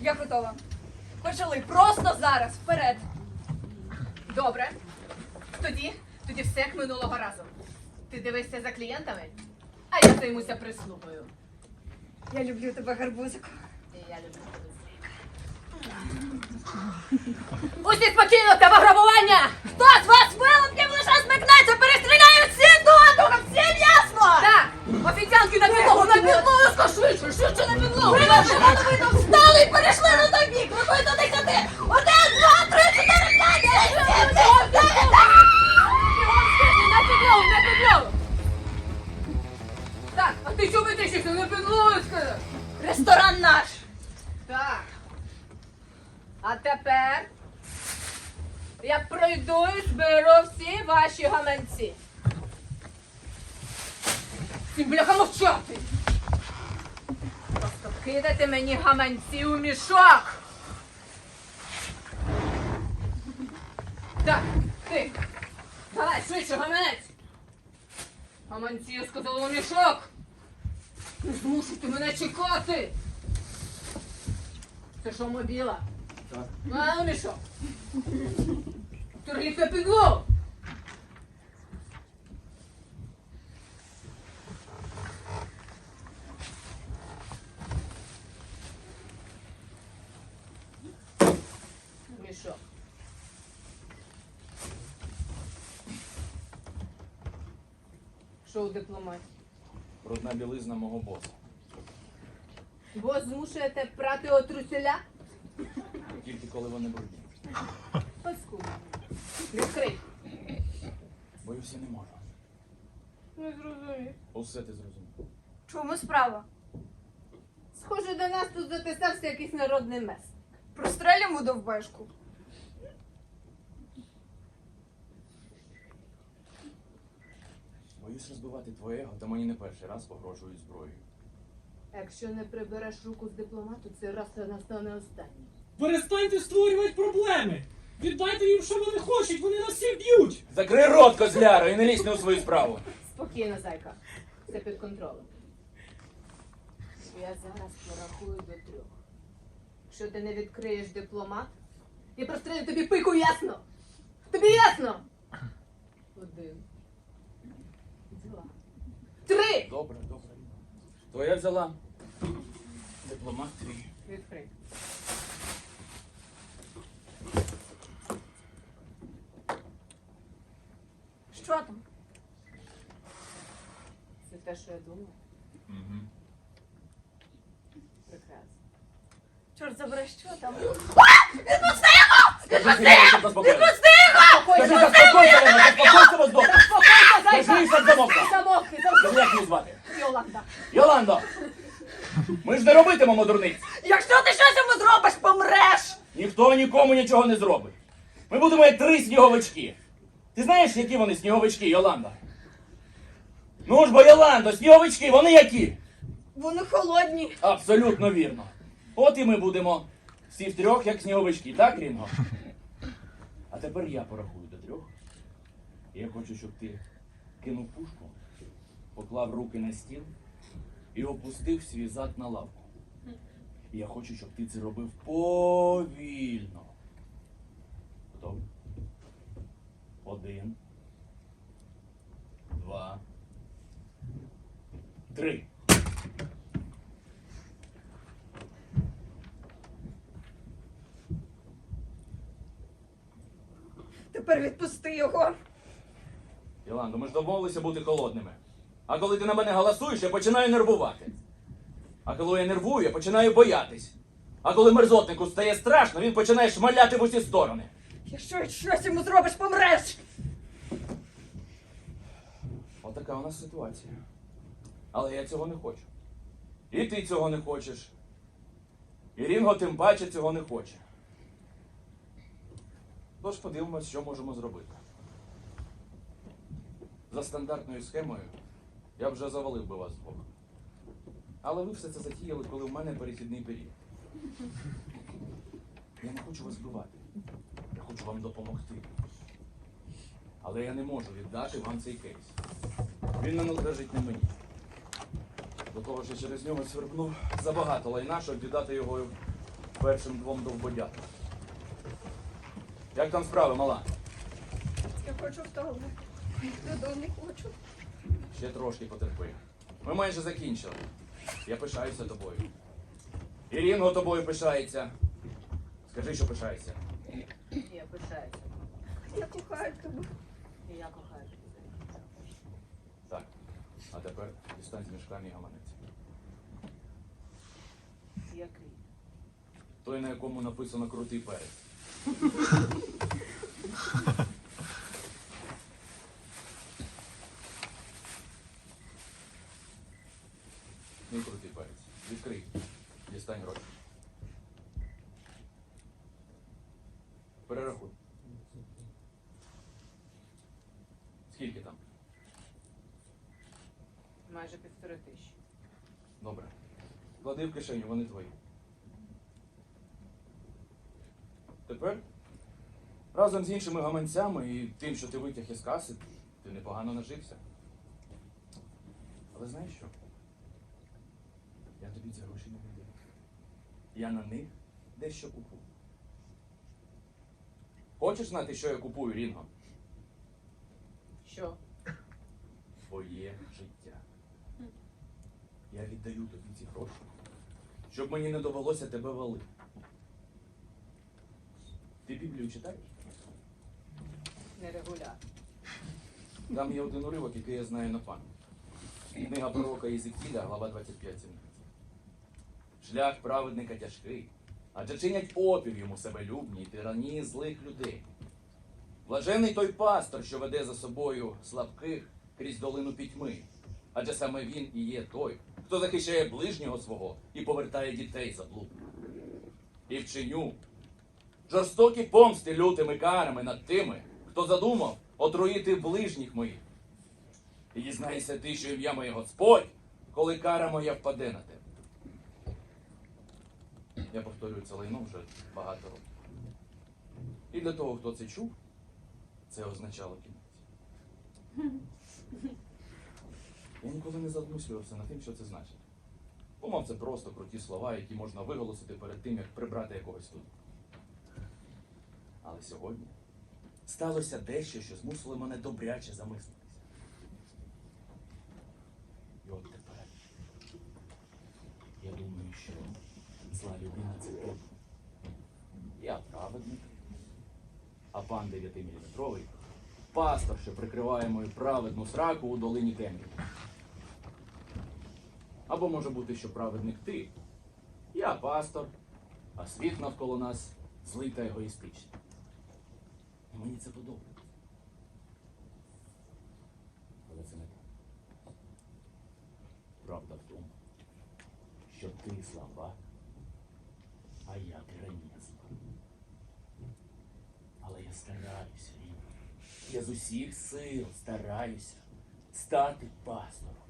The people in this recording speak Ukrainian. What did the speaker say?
Я готова. Почали просто зараз, вперед. Добре. Тоді, тоді все як минулого разу. Ти дивишся за клієнтами, а я займуся прислугою. Я люблю тебе, гарбузику. І я люблю тебе. Усі спокійно та виграбування! Швидше, швидше на підлогу! Привезли половину, встали і перейшли на той бік. Рахуй до десяти. Один, два, три, чотири, п'ять, шість, сім, вісім, дев'ять. На підлогу, на підлогу! Так, а ти чого витріщився? На підлогу сказав! Ресторан наш. Так. А тепер я пройду і зберу всі ваші гаманці. Всім бляха мовчати. Кидати мені гаманці у мішок. Так, ти. Давай, швидше, гаманець. Гаманці, я сказала у мішок. Не змушуйте мене чекати. Це що мобіла? Так. А, ну мішок. Тургівка підлогу. Мішок. Що у дипломаті? Брудна білизна мого боса. Бо змушуєте прати отруселя? Тільки коли вони брудні. Паску. Відкрий. Боюся, не можу. Не зрозумів. Усе ти зрозумів. Чому справа? Схоже, до нас тут затисався якийсь народний мес. Прострелимо довбешку. Боюсь розбивати твоє его, та мені не перший раз погрожують зброєю. Якщо не прибереш руку з дипломату, це раз настане останній. Перестаньте створювати проблеми. Віддайте їм, що вони хочуть, вони нас всіх б'ють. Закрий рот, козляро, і не лізь не у свою справу. Спокійно, зайка. Все під контролем. Я зараз порахую до трьох. Якщо ти не відкриєш дипломат, я прострелю тобі пику, ясно? Тобі ясно? Один. Два. Три! Добре, добре. Твоя взяла. Дипломат твій. Відкрий. Що там? Це те, що я думаю. Угу. Прекрасно. Чорт забере, що там? Скажи, Сергій, щоб заспокоїли. Скажи, Спокойно! заспокойся, Лена, заспокойся. Спокойно, Скажи, зайка! Скажи, замовкни! як її звати? Йоланда! Йоландо! Ми ж не робитимемо дурниць. Якщо ти щось йому зробиш, помреш! Ніхто нікому нічого не зробить. Ми будемо як три сніговички. Ти знаєш, які вони сніговички, Йоланда? Ну ж бо, Йоландо, сніговички, вони які? Вони холодні. Абсолютно вірно. От і ми будемо всі втрьох, як сніговички, так, Рінго? А тепер я порахую до трьох. Я хочу, щоб ти кинув пушку, поклав руки на стіл і опустив свій зад на лавку. І я хочу, щоб ти це робив повільно. Готовий? Один. Два. Три. Тепер відпусти його. Іландо, ми ж домовилися бути холодними. А коли ти на мене голосуєш, я починаю нервувати. А коли я нервую, я починаю боятись. А коли мерзотнику стає страшно, він починає шмаляти в усі сторони. Якщо щось йому зробиш, помреш. Отака у нас ситуація. Але я цього не хочу. І ти цього не хочеш. І Рінго тим паче цього не хоче. Тож подивимось, що можемо зробити. За стандартною схемою я вже завалив би вас двох. Але ви все це затіяли, коли в мене перехідний період. Я не хочу вас вбивати. Я хочу вам допомогти. Але я не можу віддати вам цей кейс. Він не належить не мені. До того я через нього сверкнув забагато лайна, щоб віддати його першим двом довбодятам. Як там справи, мала? Я хочу в туалет. Додому не хочу. Ще трошки потерпи. Ми майже закінчили. Я пишаюся тобою. І Рінго тобою пишається. Скажи, що пишається. Я пишаюся. Я кохаю тебе. І я кохаю тебе. Так. А тепер дістань з мішка мій гаманець. Який? Той, на якому написано крутий перець. Мій крутий перець. Відкрий. Дістань гроші. Перерахуй. Скільки там? Майже півтори тисячі. Добре. Клади в кишеню, вони твої. Тепер разом з іншими гаманцями і тим, що ти витяг із каси, ти непогано нажився. Але знаєш що? Я тобі ці гроші не віддаю. Я на них дещо купую. Хочеш знати, що я купую, Рінго? Що? Твоє життя. Я віддаю тобі ці гроші, щоб мені не довелося тебе валити. Ти Біблію читаєш? Нерегулярно. Там є один уривок, який я знаю на пам'ять. Книга пророка Єзекіля, глава 25-17. Шлях праведника тяжкий, адже чинять опір йому себелюбні й тиранії злих людей. Блажений той пастор, що веде за собою слабких крізь долину пітьми, адже саме він і є той, хто захищає ближнього свого і повертає дітей за блуд. І вчиню жорстокі помсти лютими карами над тими, хто задумав отруїти ближніх моїх. І дізнайся ти, що ім'я моє Господь, коли кара моя впаде на тебе. Я повторюю це лайно вже багато років. І для того, хто це чув, це означало кінець. Я ніколи не задмислювався над тим, що це значить. Думав, це просто круті слова, які можна виголосити перед тим, як прибрати якогось тут. Але сьогодні сталося дещо, що змусило мене добряче замислитися. І от тепер я думаю, що зла людина це ти. Я праведник, а пан 9-міліметровий пастор, що прикриває мою праведну сраку у долині темряви. Або може бути, що праведник ти. Я пастор, а світ навколо нас злий та егоїстичний. І мені це подобається. Але це не так. Правда в тому, що ти слаба, а я тиранізм. Але я стараюся, Ріна. Я з усіх сил стараюся стати пастором.